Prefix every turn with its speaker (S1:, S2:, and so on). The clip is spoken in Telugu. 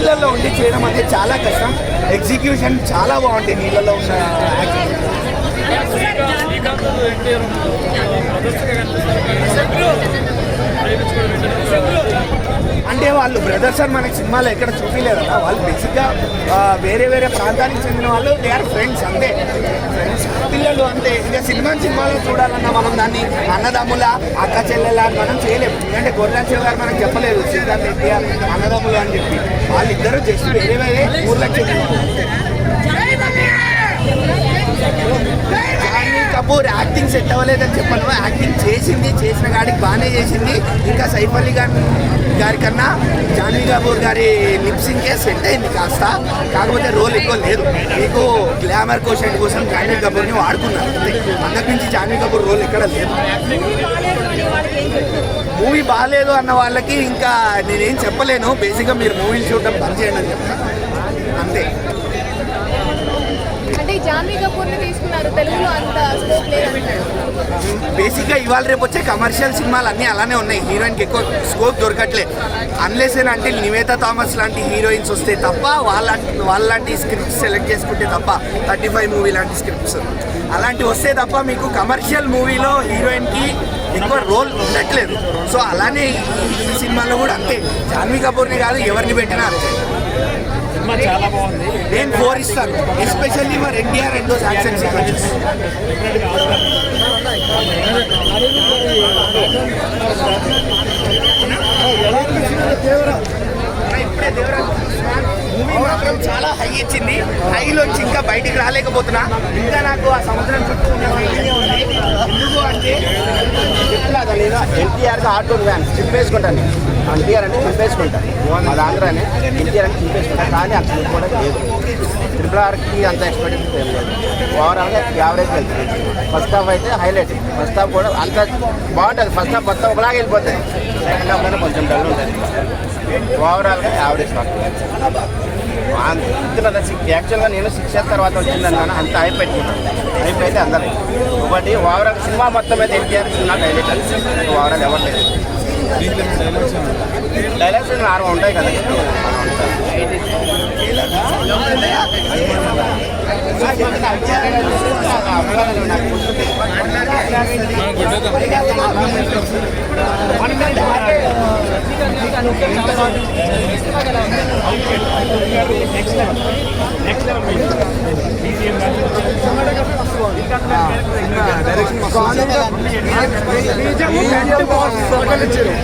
S1: నీళ్ళల్లో ఉండి చేయడం అనేది చాలా కష్టం. ఎగ్జిక్యూషన్ చాలా బాగుంది నీళ్ళల్లో ఉన్న వాళ్ళు బ్రదర్స్ అని మనకి సినిమాలో ఎక్కడ చూపించలేదు అన్న వాళ్ళు బేసిక్గా వేరే వేరే ప్రాంతానికి చెందిన వాళ్ళు దే ఆర్ ఫ్రెండ్స్ అంతే. ఫ్రెండ్స్ పిల్లలు అంతే. ఇంకా సినిమా సినిమాలో చూడాలన్నా మనం దాన్ని అన్నదమ్ముల అక్క చెల్లెల అని మనం చేయలేము. ఎందుకంటే గొర్రెల గారు మనకు చెప్పలేదు. శ్రీకాంత్ ఎన్టీఆర్ అన్నదమ్ములు అని చెప్పి. వాళ్ళిద్దరూ జస్ట్ వేరే వేరే ఊర్లకు చెందిన జాన్వీ కపూర్ యాక్టింగ్ సెట్ అవ్వలేదని చెప్పను. యాక్టింగ్ చేసింది చేసిన గాడికి బాగానే చేసింది. ఇంకా సైఫ్ అలీ ఖాన్ గారి కన్నా జాన్వీ కపూర్ గారి లిప్సింగ్కే సెట్ అయింది కాస్త. కాకపోతే రోల్ ఎక్కువ లేదు. మీకు గ్లామర్ క్వశ్చన్ కోసం జాన్వీ కపూర్ని వాడుకున్నారు. అంతే. అంతకు మించి జాన్వీ కపూర్ రోల్ ఎక్కడ లేదు. మూవీ బాగాలేదు అన్న వాళ్ళకి ఇంకా నేనేం చెప్పలేను. బేసిక్గా మీరు మూవీలు చూడడం బంద్ చేయండి అని చెప్తాను అంతే.
S2: జాన్వీ తీసుకున్నారు. తెలుగులో అంత స్కోప్ లేదంటారు.
S1: బేసిక్గా ఇవాళ రేపు వచ్చే కమర్షియల్ సినిమాలు అన్నీ అలానే ఉన్నాయి. హీరోయిన్కి ఎక్కువ స్కోప్ దొరకట్లే. అన్లెస్ అంటే నివేత థామస్ లాంటి హీరోయిన్స్ వస్తే తప్ప వాళ్ళ వాళ్ళలాంటి స్క్రిప్ట్స్ సెలెక్ట్ చేసుకుంటే తప్ప థర్టీ ఫైవ్ మూవీ లాంటి స్క్రిప్ట్స్ అలాంటివి వస్తే తప్ప మీకు కమర్షియల్ మూవీలో హీరోయిన్కి ఎక్కువ రోల్ ఉండట్లేదు. సో అలానే ఈ- ఈ సినిమాలో కూడా అంతే. జాన్వీ కపూర్ని కాదు ఎవరిని పెట్టినా అంతే
S3: సినిమా చాలా బాగుంది
S1: నేను ఫోర్ ఇస్తాను especially for NTR and those action sequences movie మాత్రం చాలా హై ఇచ్చింది హైలోంచి ఇంకా బయటికి రాలేకపోతున్నా ఇంకా నాకు ఆ సముద్రం చుట్టూ ఉన్న ఫీలింగే ఉంది ఎందుకు అంటే చెప్తున్నా లేదా
S4: ఎన్టీఆర్కి ఆటోన్ వ్యాన్ చింపేసుకుంటాను ఎన్టీఆర్ అంటే చింపేసుకుంటాను అది ఆంధ్రానే ఎన్టీఆర్ అంటే చింపేసుకుంటాను కానీ అంత కూడా లేదు. ట్రిపుల్ ఆర్కి అంత ఎక్స్పెక్టేషన్ ఏం లేదు. ఓవరాల్గా యావరేజ్ వెళ్తుంది. ఫస్ట్ హాఫ్ అయితే హైలైట్ ఫస్ట్ హాఫ్ కూడా అంత బాగుంటుంది. ఫస్ట్ హాఫ్ మొత్తం ఒకలాగా వెళ్ళిపోతుంది సెకండ్ హాఫ్ అయినా కొంచెం డల్ ఉంటుంది. ఓవరాల్గా యావరేజ్ అంత యాక్చువల్గా నేను సిక్స్ ఇయర్స్ తర్వాత వచ్చిందన్నాను అంత హైప్ పెట్టుకున్నాను హైప్ అయితే అందరం. ఒకటి ఓవరాల్ సినిమా మొత్తం అయితే ఎన్టీఆర్ సినిమా హైలైట్ అది. ఓవరాల్ ఎవరు లేదు ఐదు ఆరు ఉంటాయి కదా.
S1: Next next direction